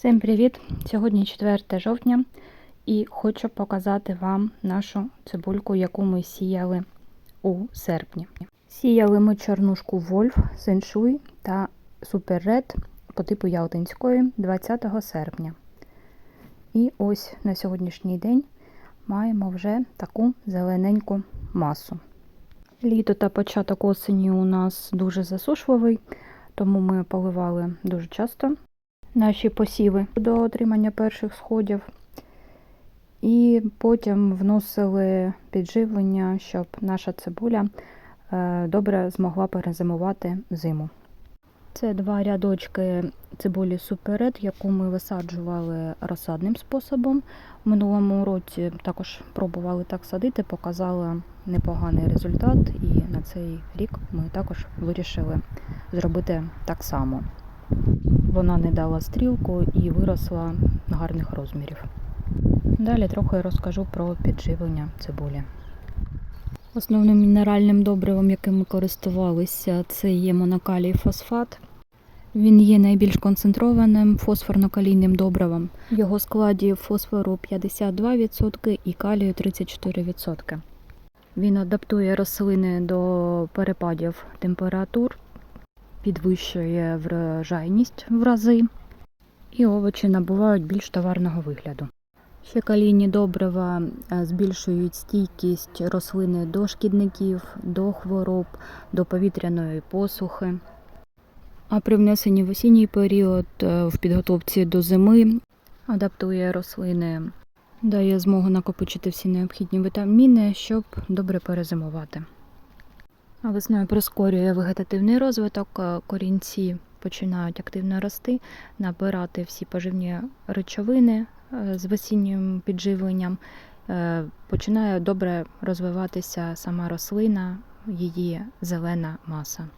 Всім привіт! Сьогодні 4 жовтня і хочу показати вам нашу цибульку, яку ми сіяли у серпні. Сіяли ми чорнушку Вольф, Сеншуй та Супер Ред по типу Ялтинської 20 серпня. І ось на сьогоднішній день маємо вже таку зелененьку масу. Літо та початок осені у нас дуже засушливий, тому ми поливали дуже часто наші посіви до отримання перших сходів. І потім вносили підживлення, щоб наша цибуля е, добре змогла перезимувати зиму. Це два рядочки цибулі суперед, яку ми висаджували розсадним способом. У минулому році також пробували так садити, показала непоганий результат, і на цей рік ми також вирішили зробити так само. Вона не дала стрілку і виросла гарних розмірів. Далі трохи розкажу про підживлення цибулі. Основним мінеральним добривом, яким ми користувалися, це є монокалій фосфат. Він є найбільш концентрованим фосфорно-калійним добривом. В його складі фосфору 52% і калію 34%. Він адаптує рослини до перепадів температур, підвищує врожайність в рази, і овочі набувають більш товарного вигляду. Ще калійні добрива е, збільшують стійкість рослини до шкідників, до хвороб, до повітряної посухи. А при внесенні в осінній період е, в підготовці до зими адаптує рослини, дає змогу накопичити всі необхідні вітаміни, щоб добре перезимувати. Весною прискорює вегетативний розвиток, е, корінці починають активно рости, набирати всі поживні речовини е, з весіннім підживленням. Е, Починає добре розвиватися сама рослина, її зелена маса.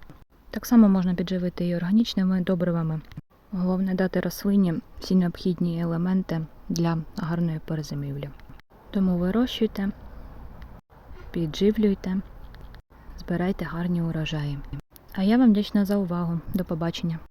Так само можна підживити і органічними добривами. Головне дати рослині всі необхідні елементи для гарної перезимівлі. Тому вирощуйте, підживлюйте збирайте гарні урожаї. А я вам вдячна за увагу. До побачення!